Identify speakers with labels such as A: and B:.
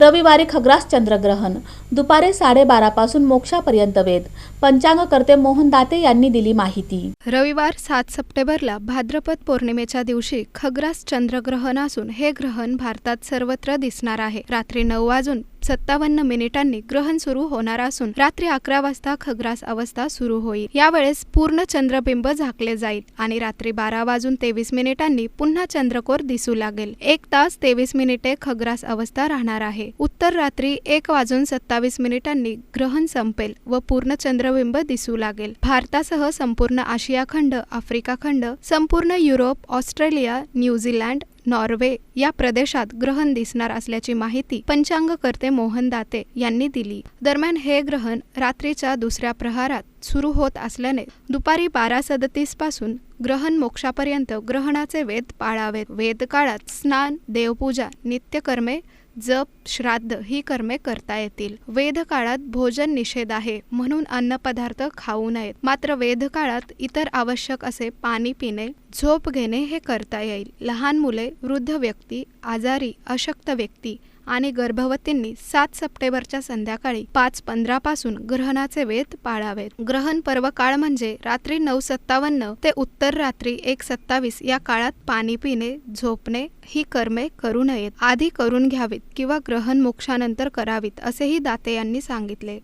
A: रविवारी खग्रास चंद्रग्रहण. दुपारी साडेबारापासून मोक्षापर्यंत वेध. पंचांगकर्ते मोहन दाते यांनी दिली माहिती.
B: रविवार सात सप्टेंबरला भाद्रपद पौर्णिमेच्या दिवशी खग्रास चंद्रग्रहण असून हे ग्रहण भारतात सर्वत्र दिसणार आहे. रात्री नऊ वाजून सत्तावन्न मिनिटांनी ग्रहण सुरू होणार असून रात्री अकरा वाजता खग्रास अवस्था सुरू होईल. यावेळेस पूर्ण चंद्रबिंब झाकले जाईल आणि रात्री बारा वाजून तेवीस मिनिटांनी पुन्हा चंद्रकोर दिसू लागेल. एक तास तेवीस मिनिटे खग्रास अवस्था राहणार आहे. उत्तर रात्री एक वाजून सत्तावीस मिनिटांनी ग्रहण संपेल व पूर्ण चंद्रबिंब दिसू लागेल. भारतासह संपूर्ण आशिया खंड आफ्रिका खंड संपूर्ण युरोप ऑस्ट्रेलिया न्यूझीलँड नॉर्वे या प्रदेशात ग्रहण दिसणार असल्याची माहिती पंचांगकर्ते मोहन दाते यांनी दिली. दरम्यान हे ग्रहण रात्रीच्या दुसऱ्या प्रहारात सुरू होत असल्याने दुपारी बारा सदतीसपासून ग्रहण मोक्षापर्यंत ग्रहणाचे वेद पाळावेत वेदकाळात स्नान देवपूजा नित्यकर्मे जप श्राद्ध ही कर्मे करता येतील. वेदकाळात भोजन निषेध आहे म्हणून अन्नपदार्थ खाऊ नयेत. मात्र वेदकाळात इतर आवश्यक असे पाणी पिणे झोप घेणे हे करता येईल. लहान मुले वृद्ध व्यक्ती आजारी अशक्त व्यक्ती आणि गर्भवतींनी सात सप्टेंबरच्या संध्याकाळी पाच पंधरा पासून ग्रहणाचे वेध पाळावेत. ग्रहण पर्व काळ म्हणजे रात्री नऊ सत्तावन्न ते उत्तर रात्री एक सत्तावीस या काळात पाणी पिणे झोपणे ही कर्मे करू नयेत. आधी करून घ्यावीत किंवा ग्रहण मोक्षानंतर करावीत असेही दाते यांनी सांगितले.